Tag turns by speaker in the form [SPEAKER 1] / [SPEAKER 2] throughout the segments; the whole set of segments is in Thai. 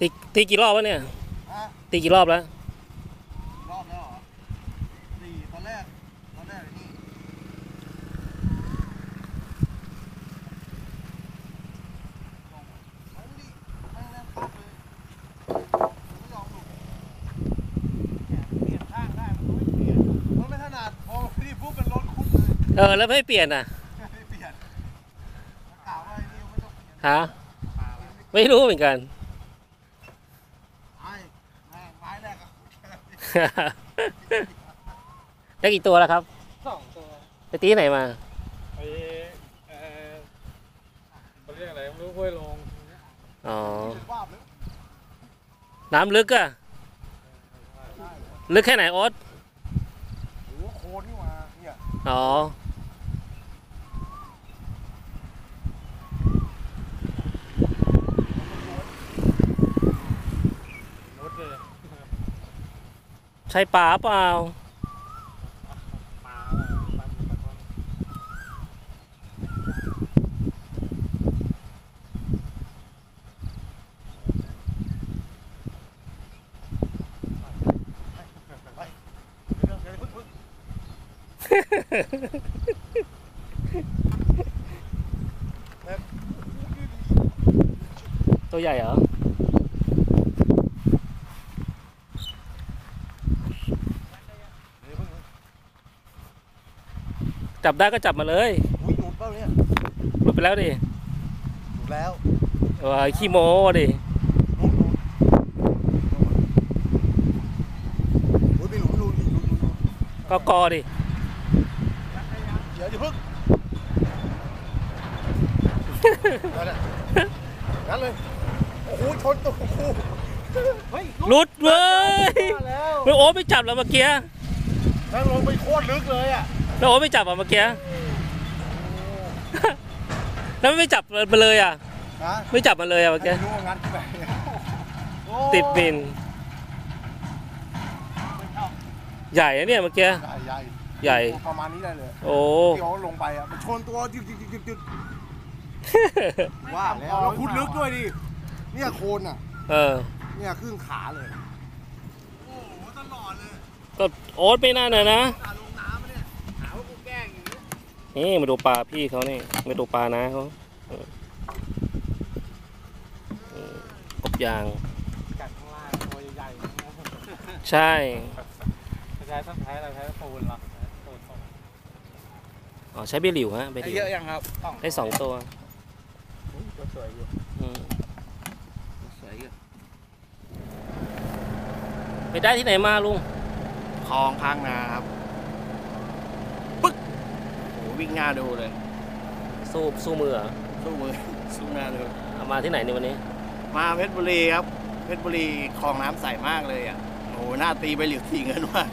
[SPEAKER 1] ตีตีกี่รอบวะเนี่ย
[SPEAKER 2] ฮะ
[SPEAKER 1] ตีกี่รอบแล้ว
[SPEAKER 2] รอบแล้วเหรอสี่ตอนแรกตอนแรกไอ้นี่ลงเอาดิแม่งแน่นปั๊บเลยไม่ยอมหลุด
[SPEAKER 3] เปลี่ยนข้างได้มันก็ไม่เปลี่ยน
[SPEAKER 2] มันไม่ถนัดพอที่ปุ๊บเป็นรถคุดเลย
[SPEAKER 1] เออ แล้วไม่เปลี่ยนอะ
[SPEAKER 2] ไม่เปลี่ยนกล่าวว่าไอ้นี่ไม่ต้องเปลี่ยน
[SPEAKER 1] ฮะ ไม่รู้เหมือนกัน
[SPEAKER 2] ไอ้แม่งไม้แรกอะคุดแค่นี้
[SPEAKER 1] ได้กี่ตัวแล้วครับ
[SPEAKER 3] สองตัว
[SPEAKER 1] ไปตีไหนมา
[SPEAKER 3] ไอ้เออเขาเรียกอะไรไม่รู้ห้วยลง
[SPEAKER 1] อ๋อ
[SPEAKER 2] ว่าบเลย
[SPEAKER 1] น้ำลึกอะลึกแค่ไหนโอ๊ต
[SPEAKER 2] โอ้โหโคนนี่หว่าเนี่ย
[SPEAKER 1] อ๋อ
[SPEAKER 3] รถเลย
[SPEAKER 1] ใช่ป่าเปล่า
[SPEAKER 3] ปลาปลาหมึกปลาช่อน
[SPEAKER 2] เดี๋ยวเดี๋ยวเพิ่งเพิ่ง
[SPEAKER 1] ตัวใหญ่เหรอ
[SPEAKER 2] เดี๋ยวเพิ่งเพิ่ง
[SPEAKER 1] จับได้ก็จับมาเลย
[SPEAKER 2] อุ้ยหลุดเปล่าเนี่ย
[SPEAKER 1] หลุดไปแล้วดิ
[SPEAKER 2] หลุดแล้ว
[SPEAKER 1] ว้ายขี้โม้ดิ
[SPEAKER 2] หลุดหลุดโอ้ยไม่หลุดไม่หลุดหลุดหลุดหลุดหลุด
[SPEAKER 1] ก็กอดิ
[SPEAKER 2] เดี๋ยวอย่าเพิ่งนั่นแหละงั้นเลยโอ้โหชนตัวโอ้โห
[SPEAKER 3] เฮ้ย
[SPEAKER 1] หลุดเว้ย
[SPEAKER 3] มาแล้ว
[SPEAKER 1] แล้วโอ๊ตไม่จับแล้วเมื่อกี้
[SPEAKER 2] แม่งลงไปโคตรลึกเลยอะ
[SPEAKER 1] แล้วโอ๊ตไม่จับอะเมื่อกี้ แล้วไม่จับมาเลยอะ
[SPEAKER 2] ฮะ
[SPEAKER 1] ไม่จับมาเลยอะเมื่อกี้
[SPEAKER 2] ไม่รู้ว่างัดที่ไหนโอ้
[SPEAKER 1] ติดบิน ใหญ่นะเนี่ยเมื่อกี้
[SPEAKER 2] ใหญ่ใหญ่
[SPEAKER 1] ใหญ่
[SPEAKER 2] ประมาณนี้ได้เลย
[SPEAKER 1] โอ้
[SPEAKER 2] ที่เขาลงไปอะมันชนตัวจึ๊กจึ๊กจึ๊กจึ๊กว่าแล้วแล้วคุดลึกด้วยดิเนี่ยโคนอะ
[SPEAKER 1] เออ
[SPEAKER 2] เนี่ยครึ่งขาเลยโอ้โหตลอดเลย
[SPEAKER 1] ก็โอ๊ตไม่น่าน่ะนะ
[SPEAKER 2] ตาลงน้ำมาเนี่ย
[SPEAKER 3] หาว่ากูแกล้งอยู่
[SPEAKER 1] นี่มาดูปลาพี่เขานี่มาดูปลานะเขาเออเออกบยาง
[SPEAKER 3] กัดข้างล่างตัวใหญ่ๆนะ
[SPEAKER 1] ใช่
[SPEAKER 3] ใช้ต้นไม้อะไรใช้ปูนเหรอปูนส่ง
[SPEAKER 1] อ๋อใช้เบลิวฮะเบลิว
[SPEAKER 3] เยอะยังครับ
[SPEAKER 1] ได้สองตัว
[SPEAKER 3] ก็สวยอยู่
[SPEAKER 1] อืม
[SPEAKER 3] สวยอยู่
[SPEAKER 1] ไปได้ที่ไหนมาลุง
[SPEAKER 3] คลองพังนาครับปึ๊กโห วิ่งหน้าดูเลย
[SPEAKER 1] สู้สู้มือเหรอ
[SPEAKER 3] สู้มือ สู้หน้าดู
[SPEAKER 1] เอามาที่ไหนในวันนี้
[SPEAKER 3] มาเพชรบุรีครับ เพชรบุรีคลองน้ำใสมากเลยอะโอ้โหหน้าตีไปหลิวทีเงินมาก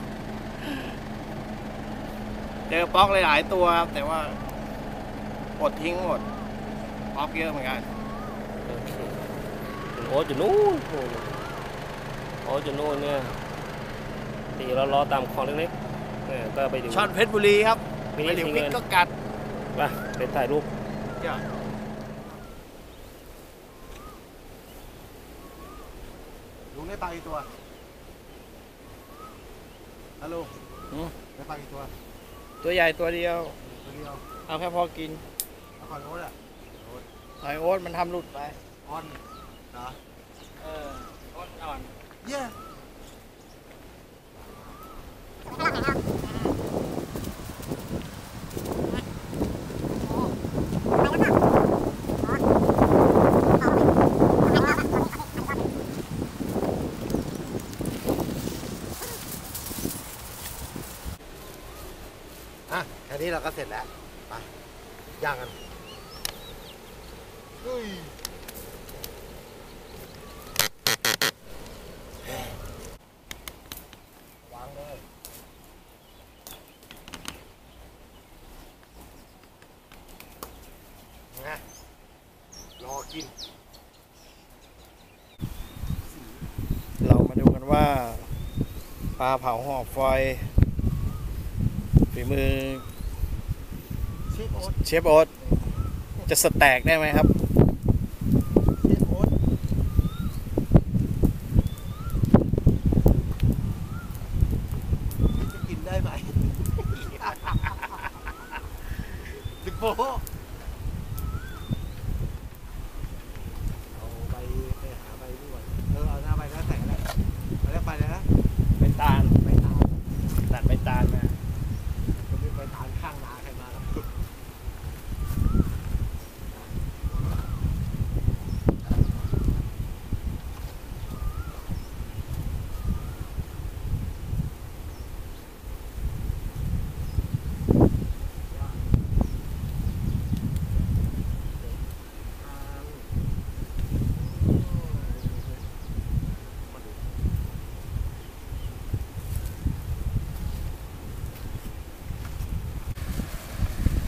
[SPEAKER 3] เจอป๊อกหลายๆตัวครับ แต่ว่าอดทิ้งหมดป๊อกเยอะเหมือนกัน
[SPEAKER 1] โอเคโอ๊ตอยู่นู่นโอ๊ตอยู่นู่นเนี่ยตีเรารอตามคลองเล็กๆเนี่ยก็ไปดู
[SPEAKER 3] ช่อนเพชรบุรีครับ
[SPEAKER 1] มี
[SPEAKER 3] ไปหลิว
[SPEAKER 1] ที
[SPEAKER 3] พิษ
[SPEAKER 1] เงิน
[SPEAKER 3] ก็กัด
[SPEAKER 1] ไปไปถ่ายรูป
[SPEAKER 3] ยอด
[SPEAKER 2] ลุงได้ปลากี่ตัวฮัลโหลได้ปลากี่ตัว
[SPEAKER 3] ตัวใหญ่ตัวเดียว
[SPEAKER 2] ตัวเดียว
[SPEAKER 3] เอาแค่พอกิน
[SPEAKER 2] เอาขอโทษอะ
[SPEAKER 3] หอยโอ๊ตมันทำหลุดไป
[SPEAKER 2] ออนเหรอ
[SPEAKER 3] เออโอ๊ตอ่อน
[SPEAKER 2] เย้ เราก็เสร็จแล้วไปย่างกันเฮ้ยวางเลยนะรอกิน
[SPEAKER 3] เรามาดูกันว่า ปลาเผาหอบฟอยฝีมือ
[SPEAKER 2] เชฟโอ๊ต
[SPEAKER 3] จะสแต็กได้ไหมครับ
[SPEAKER 2] เชฟโอ๊ตจะกินได้ไหมติ๊กโป้เอาไปไปหาใบนี่ก่อนเออเอาหน้าใบแล้วแต่งแล้วเอาแล้วไปเลยนะ
[SPEAKER 3] เป็นตาล
[SPEAKER 2] ไปตาม
[SPEAKER 3] ตัดเป็นตาลมา
[SPEAKER 2] คนนี้ไปตามข้างนาใครมาครับ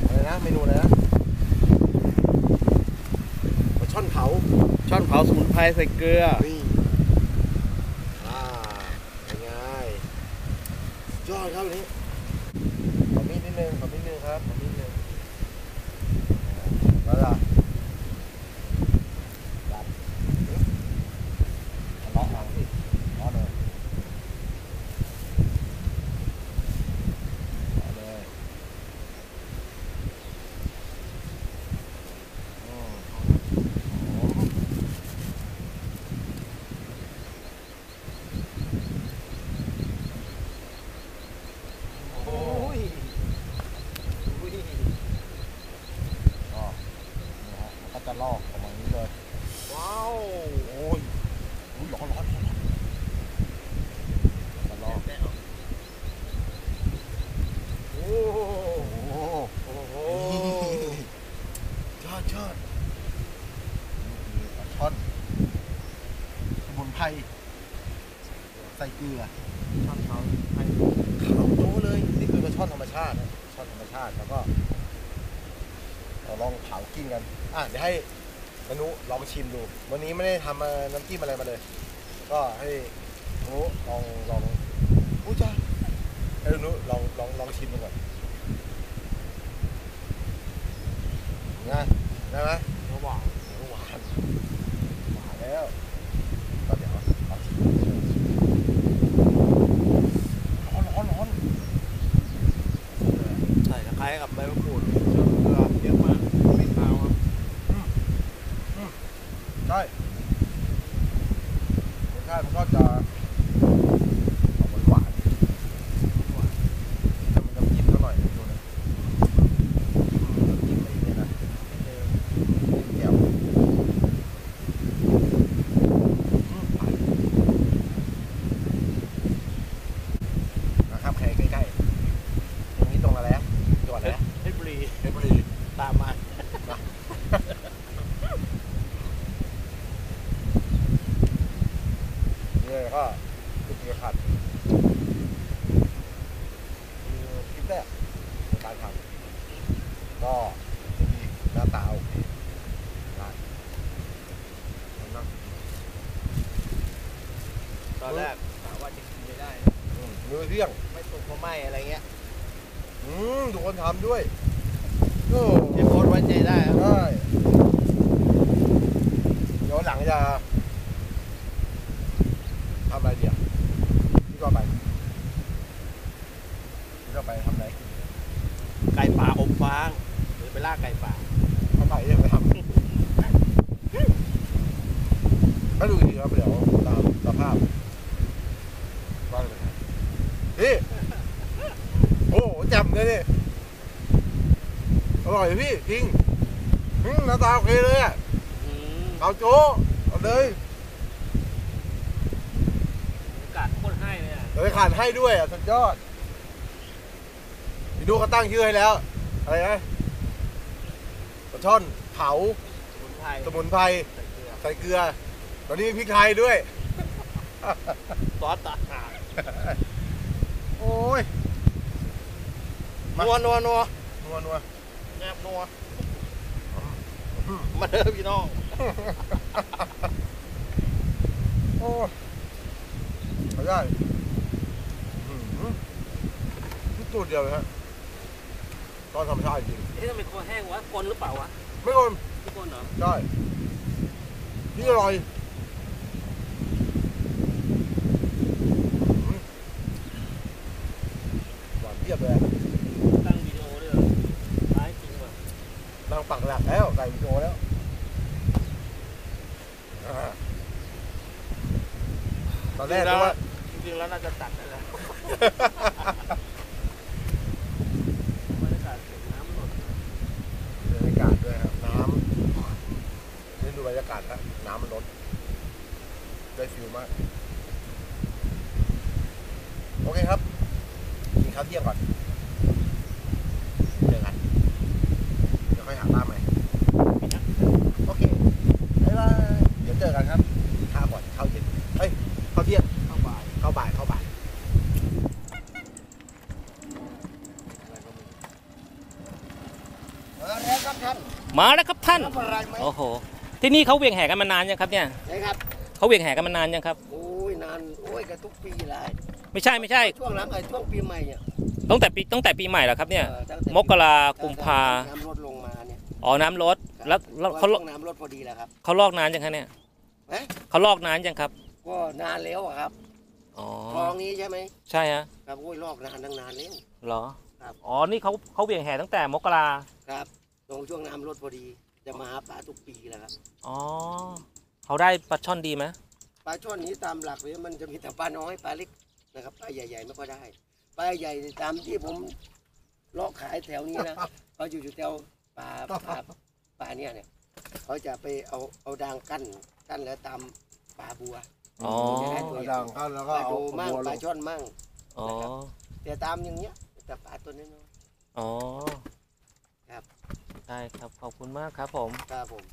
[SPEAKER 2] อะไรนะเมนูอะไรนะปลาช่อนเผา
[SPEAKER 3] ช่อนเผาสมุน ไทยใส่เกลื
[SPEAKER 2] อาเป็นไงยอดครับวันนี้ขอมีดนิดนึงขอมีดนิดนึงครับขอมีดนิดนึงแล้วล่ะดับเลาะหลังสิเลาะเลยเลาะเลยอืมหอม โอ้ยอุ้ยก็นี่ฮะมันก็จะลอกออกมาอย่างนี้เลย ว้าว โอ้ยอุ้ยร้อนร้อนร้อนร้อนจะลอกโอ้โหโอ้โหยอดยอดนี่คือปลาช่อนสมุนไพรใส่เกลือ
[SPEAKER 3] ช่อนเผาไทย
[SPEAKER 2] ขาวโตเลย นี่คือปลาช่อนธรรมชาตินะ ช่อนธรรมชาติแล้วก็เราลองเผากินกัน อะเดี๋ยวให้มนุลองชิมดู วันนี้ไม่ได้ทำมาน้ำจิ้มอะไรมาเลย ก็ให้มนุลองลองอู้จ้าให้มนุลองลองลองชิมดูก่อนไงได้ไหม
[SPEAKER 3] ระหว่าง
[SPEAKER 2] หวานหวานแล้วก็เดี๋ยวลองชิมร้อนร้อนร้อน
[SPEAKER 3] ใส่ตะไคร้กับใบมะกรูดเกลือเยอะมากไม่คาวครับ
[SPEAKER 2] ใช่รสชาติมันก็จะออกหวานๆหวานจะมีน้ำจิ้มสักหน่อยดูนะน้ำจิ้มอะไรเนี่ยนะแก้วอืมไปนะครับใครใกล้ๆตรงนี้ตรงอะไรนะจังหวัดอะไรนะ
[SPEAKER 3] เพชรบุรี
[SPEAKER 2] เพชรบุรี
[SPEAKER 3] ตามมา
[SPEAKER 2] นี่เลยก็คือเกียร์ขัดคือคลิปแรกในการทำก็จะมีหน้าตาโอเคร้านนั่ง
[SPEAKER 3] ตอนแรกกะว่าจะกินไม่ได้
[SPEAKER 2] อืมมือเที่ยง
[SPEAKER 3] ไม่สุกก็ไม่อะไรเงี้ย
[SPEAKER 2] อืมทุกคนทำด้วยโอ้
[SPEAKER 3] เชฟโอ๊ตไว้ใจได้ครับ
[SPEAKER 2] ได้เดี๋ยวหลังจะทำอะไรเดียวพี่ก็ไปพี่ก็ไปทำอะไรกิน
[SPEAKER 3] ไก่ป่าอบฟางหรือไป ล่าไก่ป่า
[SPEAKER 2] ทำไมยังไม่ทำถ้าดูดีครับเดี๋ยวตามสภาพว่าเลยครับพี่โอ้โหแจ่มเลยนี่อร่อยพี่จริงอืมหน้าตาโอเคเลยอะ
[SPEAKER 3] อืม
[SPEAKER 2] เอาโจ้เอาเลย
[SPEAKER 3] โอกาสโคตรให้เลยอะ
[SPEAKER 2] เดี๋ยวไปขานให้ด้วยอะสุดยอดพี่ดูเขาตั้งชื่อให้แล้ว อะไรนะป ลาช่อนเผา
[SPEAKER 3] สมุนไพร
[SPEAKER 2] สมุนไพร
[SPEAKER 3] ใส่เกลือ
[SPEAKER 2] ใส่เกลือตอนนี้มีพริกไทยด้วย
[SPEAKER 3] ซอสต่างหาก
[SPEAKER 2] โอ้ยมา
[SPEAKER 3] นัวนัวนัว
[SPEAKER 2] นัวนัว
[SPEAKER 3] แนบนัว มาเด้อพี่น้อง
[SPEAKER 2] โอ้ยเอาได้อื้อหือนี่ตัวเดียวเลยฮะ ช่อนธรรมชาติจริง
[SPEAKER 1] เอ๊ะทำไมคอแห้งวะกลนหรือเปล่าวะ
[SPEAKER 2] ไม่กลม
[SPEAKER 1] ไม่กลนเหรอ
[SPEAKER 2] ได้นี่อร่อยอืมหวานเทียบเลยอะ
[SPEAKER 1] ตั้งวิดีโอด้วยเหรอร้ายจริงว่ะ
[SPEAKER 2] นั่งปักหลักแล้วใส่วิดีโอแล้วอ่าตอนแรกนึกว่า
[SPEAKER 3] จริงๆแล้วน่าจะตัดได้แล้ว
[SPEAKER 1] บรรยากาศเสียงน้ำหล่น
[SPEAKER 2] บรรยากาศด้วยครับ น้ำนี่ดูบรรยากาศนะน้ำมันลด ได้ฟิลมาก โอเคครับ กินข้าวเที่ยงก่อนเจอกันเดี๋ยวค่อยหาป้าใหม่โอเคบ๊ายบายเดี๋ยวเจอกันครับข้าวก่อนข้าวเย็นเฮ้ยข้าวเที่ยงข้าวบ่ายข้าวบ่ายข้าวบ่ายมาแล้วครับท่าน
[SPEAKER 1] มาแล้วครับท่าน
[SPEAKER 2] รับอะไรไหม
[SPEAKER 1] โอ้โห ที่นี่เขาเวียงแห่กันมานานยังครับเนี่ย
[SPEAKER 4] นะครับ
[SPEAKER 1] เขาเวียงแห่กันมานานยังครับ
[SPEAKER 4] โอ้ยนานโอ้ยกันทุกปีเลย
[SPEAKER 1] ไม่ใช่ไม่ใช่
[SPEAKER 4] ช่วงหลังไอ้ช่วงปีใหม่เนี่ย
[SPEAKER 1] ตั้งแต่ปีตั้งแต่ปีใหม่แล้วครับเนี่ย
[SPEAKER 4] เออตั้งแต่
[SPEAKER 1] มกรากุมภา
[SPEAKER 4] น้ำลดลงมาเนี่ย
[SPEAKER 1] อ๋อน้ำลดแล้วแล้วเขา
[SPEAKER 4] ช่วงน้ำลดพอดีแล้วครับ
[SPEAKER 1] เขาลอกนานยังครับเนี่ย
[SPEAKER 4] เอ๊ะ
[SPEAKER 1] เขาลอกนานยังครับ
[SPEAKER 4] ก็นานแล้วอะครับ
[SPEAKER 1] อ๋อ
[SPEAKER 4] คลองนี้ใช่ไหม
[SPEAKER 1] ใช่ฮะ
[SPEAKER 4] ครับโอ้ยลอกนานตั้งนานแล้ว
[SPEAKER 1] เหรอ
[SPEAKER 4] ครับ
[SPEAKER 1] อ๋อนี่เขาเขาเวียงแห่ตั้งแต่มกรา
[SPEAKER 4] ครับตรงช่วงน้ำลดพอดี จะมาหาปลาทุกปีแล้วครับ
[SPEAKER 1] อ๋อ เขาได้ปลาช่อนดีไหม
[SPEAKER 4] ปลาช่อนนี้ตามหลักเลยมันจะมีแต่ปลาน้อยปลาเล็กนะครับปลาใหญ่ๆไม่ค่อยได้ปลาใหญ่ตามที่ผมเลาะขายแถวนี้นะเขาอยู่อยู่แถวปลาปลาปลาเนี่ยเนี่ยเขาจะไปเอาเอาดางกั้นกั้นแล้วตามปลาบัว
[SPEAKER 1] อ๋อ
[SPEAKER 4] จะได้ตัว
[SPEAKER 2] เอา
[SPEAKER 4] ใหญ่
[SPEAKER 2] ดังเข้าแล้ว
[SPEAKER 4] ป
[SPEAKER 2] ก็
[SPEAKER 4] ลา
[SPEAKER 2] เอา
[SPEAKER 4] ดูมั่ง
[SPEAKER 2] บัว
[SPEAKER 4] ป
[SPEAKER 2] ล
[SPEAKER 4] ลางช่อนมั่ง
[SPEAKER 1] อ๋อ
[SPEAKER 4] แต่ตามอย่างเงี้ยแต่ปลาตัวน้อย
[SPEAKER 1] อ๋อ
[SPEAKER 4] ครับ
[SPEAKER 1] ได้ครับขอบคุณมากครับผม
[SPEAKER 4] ๆครับผม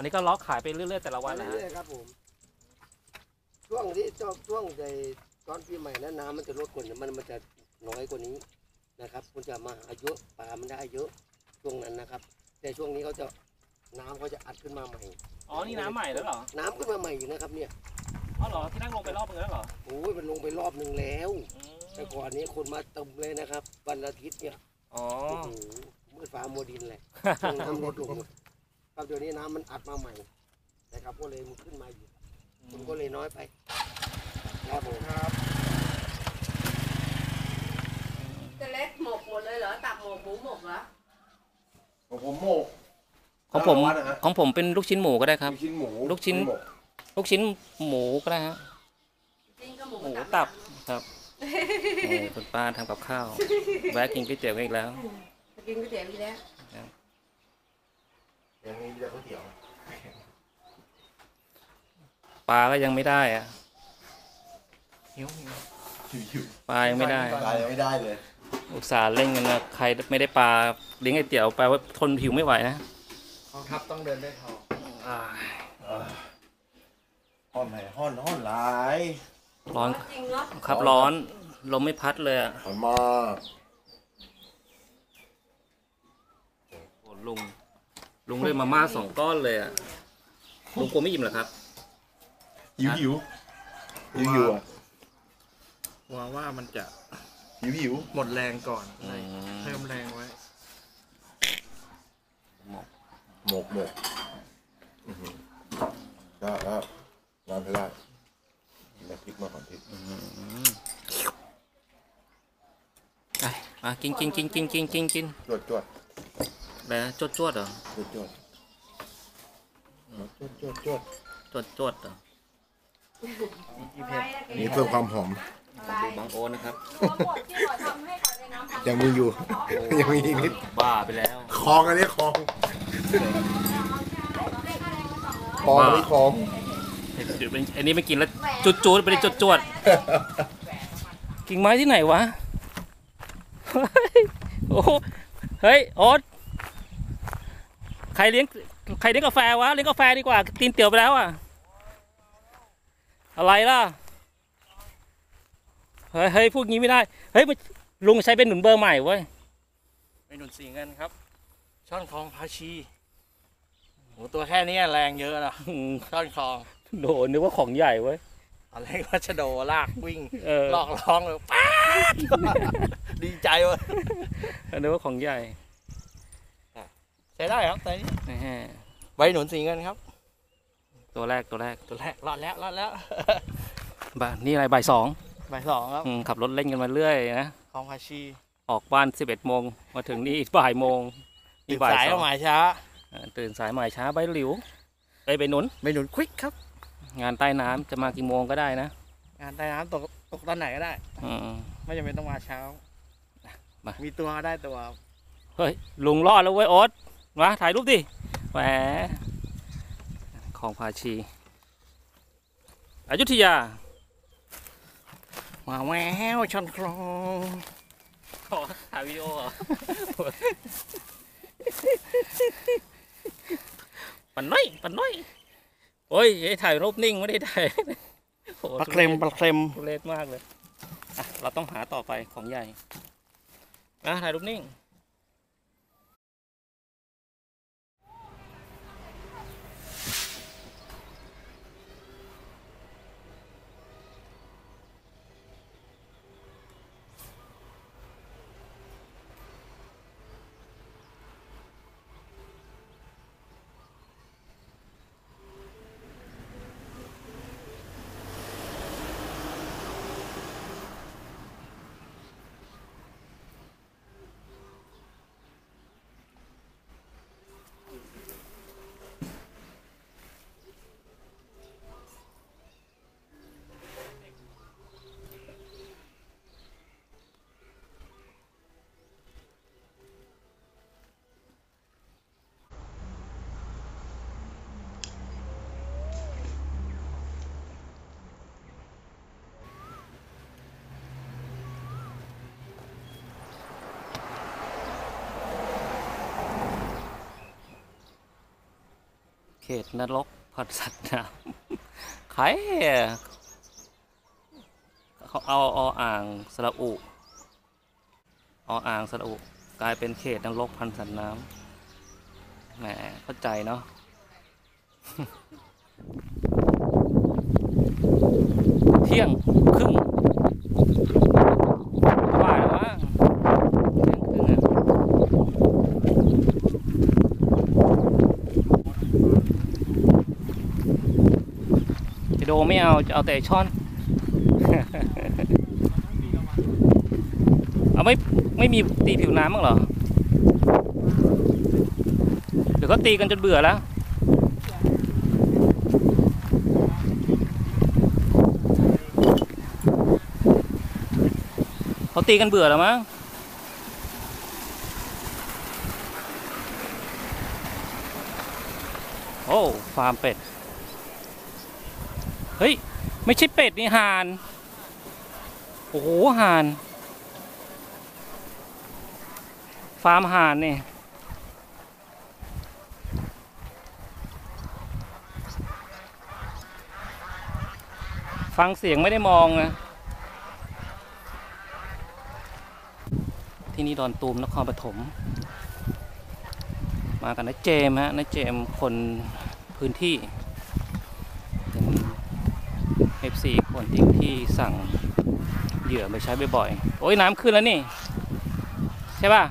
[SPEAKER 1] อันนี้ก็ล็อกขายไปเรื่อยๆแต่ละวันนะฮะ
[SPEAKER 4] เรื่อยๆครับผม ช่วงที่ช่วงช่วงในตอนปีใหม่นั้นน้ำมันจะลดกว่านี้มันมันจะน้อยกว่านี้นะครับมันจะมาหาเยอะปลามันได้เยอะช่วงนั้นนะครับ แต่ช่วงนี้เขาจะน้ำเขาจะอัดขึ้นมาใหม่
[SPEAKER 1] อ๋อ นี่น้ำใหม่แล้วเหรอ
[SPEAKER 4] น้ำขึ้นมาใหม่อยู่นะครับเนี่ย
[SPEAKER 1] อ๋อเหรอ ที่นั่งลงไปรอบนึงแล้วเหรอ
[SPEAKER 4] โอ้ยมันลงไปรอบหนึ่งแล้ว
[SPEAKER 1] อืม
[SPEAKER 4] แต่ก่อนนี้คนมาเต็มเลยนะครับ วันอาทิตย์เนี่ย
[SPEAKER 1] อ๋อ
[SPEAKER 4] โอ้โหมืดฟ้ามัวดินเลยช่วงน้ำลดลง ครับเดี๋ยวนี้น้ำมันอัดมาใหม่นะครับก็เลยมันขึ้นมาอยู่มันก็เลยน้อยไปครับผม
[SPEAKER 2] ครับ
[SPEAKER 5] จะเล็กหมกหมดเลยเหรอตับหมกหมูหมกเหรอ
[SPEAKER 2] ของผมโมก
[SPEAKER 1] ของผม
[SPEAKER 2] วัดนะฮะ
[SPEAKER 1] ของผมเป็นลูกชิ้นหมูก็ได้ครับ
[SPEAKER 2] ลูกชิ้นหมู
[SPEAKER 1] ลูกชิ้น
[SPEAKER 2] หมู
[SPEAKER 1] ลูกชิ้นหมูก็ได้ฮะ
[SPEAKER 5] จริงก็หมู
[SPEAKER 1] หมู
[SPEAKER 5] ตั
[SPEAKER 1] ตั
[SPEAKER 5] บบ
[SPEAKER 1] ครับโอ้คุณป้าทำกับข้าวแวะกินก๋วยเตี๋ยวกันอีกแล้ว
[SPEAKER 5] จะกินก๋วยเตี๋ยวอีกแล้ว
[SPEAKER 2] อ ย่างนี้มีแต่ก๋วยเตี๋ยว
[SPEAKER 1] ปลาก็ยังไม่ได้อะ
[SPEAKER 3] หิวหิว
[SPEAKER 2] หิว
[SPEAKER 1] ปลายังไม่ได้
[SPEAKER 2] ๆตายยังไม่ได้เลย
[SPEAKER 1] อุตส่าห์เล่นกันนะใครไม่ได้ปลาเลี้ยงไอเตี๋ยวไปว่าทนหิวไม่ไหวนะ
[SPEAKER 3] กองทัพต้องเดินด้วยท้อง
[SPEAKER 2] ห้อนไหนห้อนห้อนหลาย
[SPEAKER 1] ร้อน
[SPEAKER 5] จริงเนาะ
[SPEAKER 1] ครับร้อนลมไม่พัดเลยอะ
[SPEAKER 2] ห้อนมาก
[SPEAKER 1] โอ้ลุง ลุงเลยมาม่าสองก้อนเลยอะลุงกลัวไม่อิ่มเหรอครับ
[SPEAKER 2] หิวหิวหิวหิวอะ
[SPEAKER 3] หวังว่ามันจะ
[SPEAKER 2] หิวหิว
[SPEAKER 3] หมดแรงก่อน
[SPEAKER 1] อืม
[SPEAKER 3] เพิ่มแรงไว้
[SPEAKER 2] หมกหมกอื้อหือได้แล้วงานไปได้แล้วพริกมาก่อนพริก
[SPEAKER 1] ไปมากินกินกินกินกินกินกิน
[SPEAKER 2] จวดจวด
[SPEAKER 1] อะไรนะจวดจวดเหรอ
[SPEAKER 2] จวดจวดจวดจวดจวด
[SPEAKER 1] จวดจวดเหรอ
[SPEAKER 2] นี่เพิ่มความหอม
[SPEAKER 1] ดูบางโอนะครับ
[SPEAKER 5] รวมหมดที่ขอทำให้ก่อนเลยน้ำ
[SPEAKER 2] ยังมีอยู่ ยังมีอีกนิด
[SPEAKER 1] บ้าไปแล้ว
[SPEAKER 2] คลองอันนี้คลองคลองอันนี้คลอง
[SPEAKER 1] เดี๋ยวเป็นอันนี้ไม่กินแล้วจุดจุดไปเลยจุดจวดกิ่งไม้ที่ไหนวะ เฮ้ยโอ้โหเฮ้ยโอ๊ต ใครเลี้ยงใครเลี้ยงกาแฟวะเลี้ยงกาแฟดีกว่าตีนเตี๋ยวไปแล้วอะ อะไรล่ะ เฮ้ยเฮ้ยพูดงี้ไม่ได้ เฮ้ยมันลุงใช้เป็นหนุนเบอร์ใหม่เว้ย
[SPEAKER 3] เป็นหนุนสีเงินครับ ช่อนคลองพาชีโหตัวแค่นี้แรงเยอะนะ
[SPEAKER 1] อืม
[SPEAKER 3] ช่อนคลอง
[SPEAKER 1] โดนึกว่าของใหญ่เว้ย
[SPEAKER 3] อะไรก็จะโดลากวิ่ง
[SPEAKER 1] เออ
[SPEAKER 3] ลอกร้องเลยป้าดีใจว่ะ
[SPEAKER 1] นึกว่าของใหญ่
[SPEAKER 3] ใช้ได้ครับแต่นี้
[SPEAKER 1] แหม่
[SPEAKER 3] ใบหนุนสีเงินครับ
[SPEAKER 1] ตัวแรกตัวแรก
[SPEAKER 3] ตัวแรกรอดแล้วรอดแล้ว
[SPEAKER 1] บ้านนี่อะไรบ่ายสอง
[SPEAKER 3] ใบสองครับ
[SPEAKER 1] อืมขับรถเล่นกันมาเรื่อยนะ
[SPEAKER 3] คลองพาชี
[SPEAKER 1] ออกบ้าน 11โมงมาถึงนี่บ่ายโมง
[SPEAKER 3] ตื่น
[SPEAKER 1] บ่าย
[SPEAKER 3] สาย
[SPEAKER 1] ส
[SPEAKER 3] ก็
[SPEAKER 1] อง
[SPEAKER 3] หมายช้า
[SPEAKER 1] เออตื่นสายหมายช้าใบหลิวไปไปหนุน
[SPEAKER 3] ใบหนุนควิกครับ
[SPEAKER 1] งานใต้น้ำจะมากี่โมงก็ได้นะ
[SPEAKER 3] งานใต้น้ำตกตกตอนไหนก็ได้
[SPEAKER 1] อืม
[SPEAKER 3] ไม่จำเป็นต้องมาเช้า
[SPEAKER 1] มา
[SPEAKER 3] มี ตัวก็ได้ตัว
[SPEAKER 1] เฮ้ยลุงรอดแล้วเว้ยโอ๊ต มาถ่ายรูปดิแหมของภาชีอยุธยา
[SPEAKER 3] มาแววชนคลอง
[SPEAKER 1] ขอถ่ายวิดีโอเหรอปันน้อยปันน้อยโอ้ยไอ้ถ่ายรูปนิ่งไม่ได้ถ่ายโอ้
[SPEAKER 3] ปลาเคลมปลาเคลม
[SPEAKER 1] ทุเรศมากเลยอะเราต้องหาต่อไปของใหญ่นะถ่ายรูปนิ่ง ตนรกพันสัตว์น้ำใครเขาเอาออ่างสระอุออ่างสระอุกลายเป็นเขตนรกพันสัตว์น้ำแหมเข้าใจเนาะเที่ยงครึ่งบ่ายแล้วมั้งเที่ยงครึ่งอะ จะ โดไม่เอาจะเอาแต่ช่อน เอาไม่ไม่มีตีผิวน้ำมั้างเหรอเดี๋ยวก็ตีกันจนเบื่อแล้วเขาตีกันเบื่อแล้วมั้งโอ้ฟาร์มเป็ด ไม่ใช่เป็ดนี่ห่าน โอ้โหห่าน ฟาร์มห่านนี่ฟังเสียงไม่ได้มองนะที่นี่ดอนตูมนครปฐม มากันนะเจมฮะนะเจมคนพื้นที่ เป็น FC คนที่ที่สั่งเหยื่อไปใช้บ่อยๆ โอ้ยน้ำขึ้นแล้วนี่ ใช่ป่ะ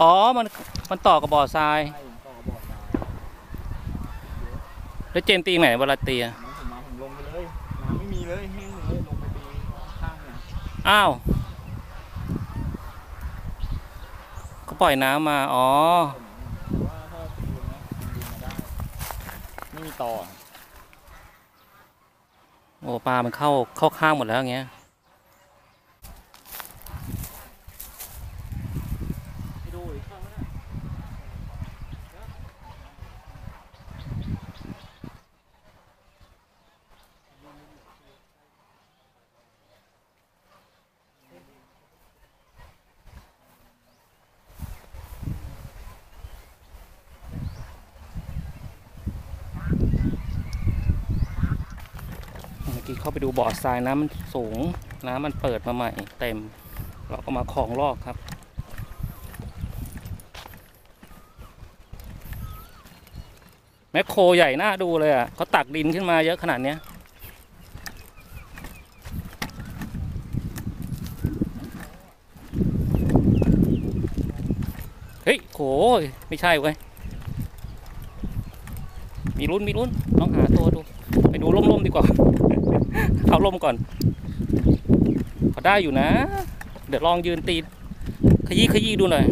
[SPEAKER 1] อ๋อ มัน มันต่อกับบ่อทราย แล้วเจมส์ตีไหนเวลาตีอะ
[SPEAKER 3] ผมมาผมลงไปเลย น้ำไม่มีเลยแห้งเลยลงไปตีข้างเนี่ย
[SPEAKER 1] อ้าวเขาปล่อยน้ำมา อ๋อ
[SPEAKER 3] ว่าถ้าตีตรงนี้มันดึงมาได้ ไม่มี ต่อ
[SPEAKER 1] โอ้ปลามันเข้าเข้าข้างหมดแล้วอย่างเงี้ย
[SPEAKER 3] ดูอีกข้างก็ได้
[SPEAKER 1] เมื่อกี้เข้าไปดู บ่อทรายน้ำมันสูง น้ำมันเปิดมาใหม่เต็ม เราก็มาคลองลอกครับ แมคโครใหญ่หน่าดูเลยอะเขาตักดินขึ้นมาเยอะขนาดเนี้ยเฮ้ยโหไม่ใช่เว้ย มีรุ่น มีรุ่นลองหาตัวดู ดูร่มๆดีกว่า เอาร่มก่อนพอได้อยู่นะ เดี๋ยวลองยืนตี ขยี้ขยี้ดูหน่อย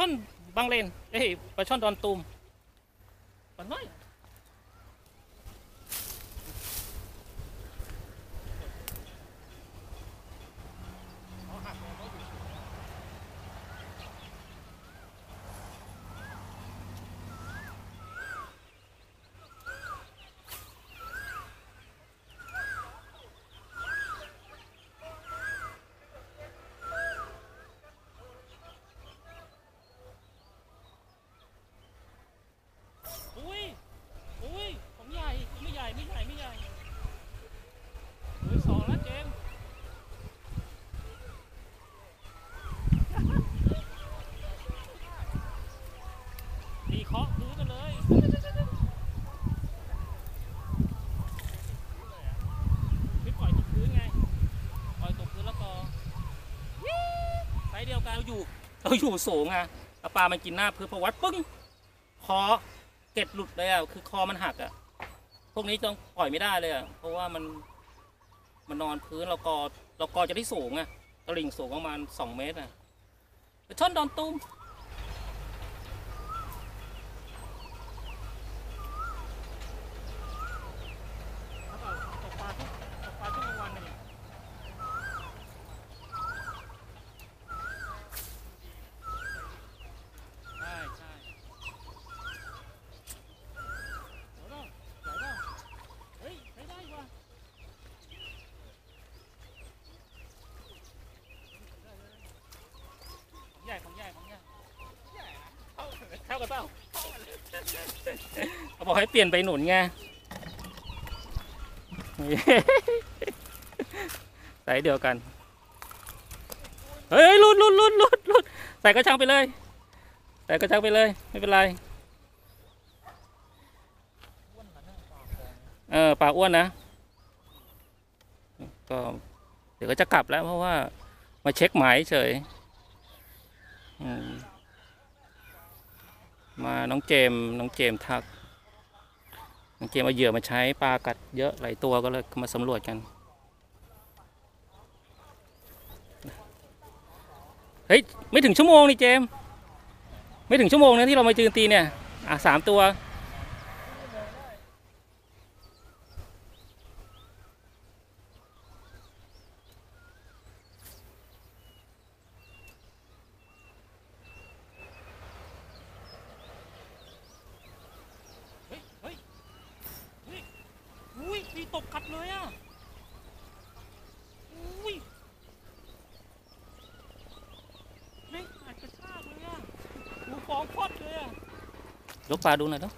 [SPEAKER 1] ช่อนบางเลนเอ้ยปลาช่อนดอนตูมปลาน้อย อุ้ย อุ้ยของใหญ่ ไม่ใหญ่ ไม่ใหญ่ ไม่ใหญ่อุ้ยสองแล้วเจมส์ตีเคาะพื้นกันเลยไม่ปล่อยตกพื้นไง ปล่อยตกพื้นแล้วก็ไซส์ เดียวกันเราอยู่เราอยู่สูงอะปลามันกินหน้าพื้นพอวัดปึ้งคอเกล็ดหลุดเลยอะคือคอมันหักอะ พวกนี้ต้องปล่อยไม่ได้เลยอะเพราะว่ามันมันนอนพื้นเรากอเรากอจะได้สูงอะตลิ่งสูงประมาณสองเมตรอะช่อนดอนตุ้มตกปลาทุกตกปลาทุกกลางวันเลยเนี่ยใช่ใช่ เดี๋ยวนะใหญ่ป่ะเฮ้ยใช้ได้ว่ะของใหญ่ของใหญ่ของใหญ่เท่า กันเปล่าเขาบอกให้เปลี่ยนไปหนุนไงใส่เดียวกัน เฮ้ยลุดลุดลุดลุดลุดใส่กระชังไปเลย ใส่กระชังไปเลย ไม่เป็นไรเออปลาอ้วนนะ ก็เดี๋ยวก็จะกลับแล้วเพราะว่ามาเช็คหมายเฉย อืม มาน้องเจมน้องเจมทัก น้องเจมเอาเหยื่อมาใช้ปลากัดเยอะหลายตัวก็เลยมาสำรวจกัน เฮ้ย ไม่ถึงชั่วโมงนี่เจม ไม่ถึงชั่วโมงนะที่เรามาจืนตีเนี่ย อะสามตัว เฮ้ย เฮ้ย เฮ้ย อุ้ยมีตกกัดเลยอะ อุ้ยแม่งอัดกระชากเลยอะ ดูฟอ ยกปลาดูหน่อยเนาะ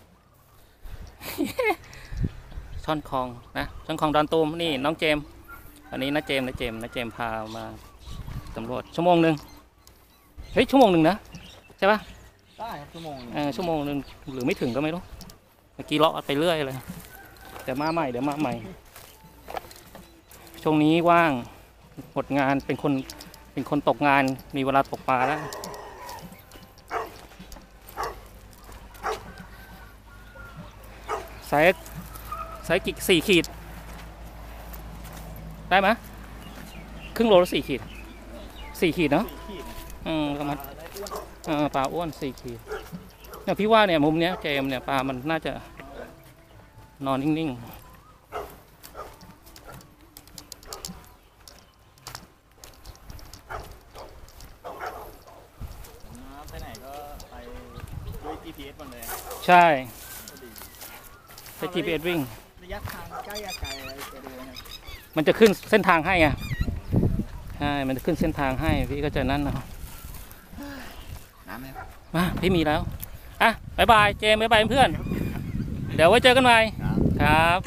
[SPEAKER 1] ช่อนคลองนะช่อนคลองดอนตูมนี่น้องเจมส์อันนี้นะเจมส์นะเจมส์นะเจมส์พามาสำรวจชั่วโมงหนึ่งเฮ้ยชั่วโมงหนึ่งนะใช่ปะ
[SPEAKER 3] ได้ครับชั่วโมง
[SPEAKER 1] เออชั่วโมงหนึ่งหรือไม่ถึงก็ไม่รู้เมื่อกี้เลาะไปเรื่อยเลยเดี๋ยวมาใหม่เดี๋ยวมาใหม่ ช่วงนี้ว่างหมดงานเป็นคนเป็นคนตกงานมีเวลาตกปลาแล้ว ไซส์ไซส์กี่สี่ขีด ได้ไหมยครึ่งโลละสี่ขีดสี่ขีดเนาะอืมประมาณเออปลาอ้วนสี่ขีดเนี่ยพี่ว่าเนี่ยมุมเนี้ยเจมส์เนี่ยปลามันน่าจะนอนนิ่ง
[SPEAKER 3] ไปไหนก็ไปด้วย GPS หมดเลย
[SPEAKER 1] ๆใช่ใช้ GPS วิ่ง
[SPEAKER 3] ระยะทางใกล้ไกลอะไรจะดูนะ
[SPEAKER 1] มันจะขึ้นเส้นทางให้ไงใช่มันจะขึ้นเส้นทางให้พี่ก็จะนั่นเนาะ
[SPEAKER 3] น้ำไหม
[SPEAKER 1] มาพี่มีแล้วอะบายบายเจมส์บายบายเพื่อน เดี๋ยวไว้เจอกันใหม่ครับ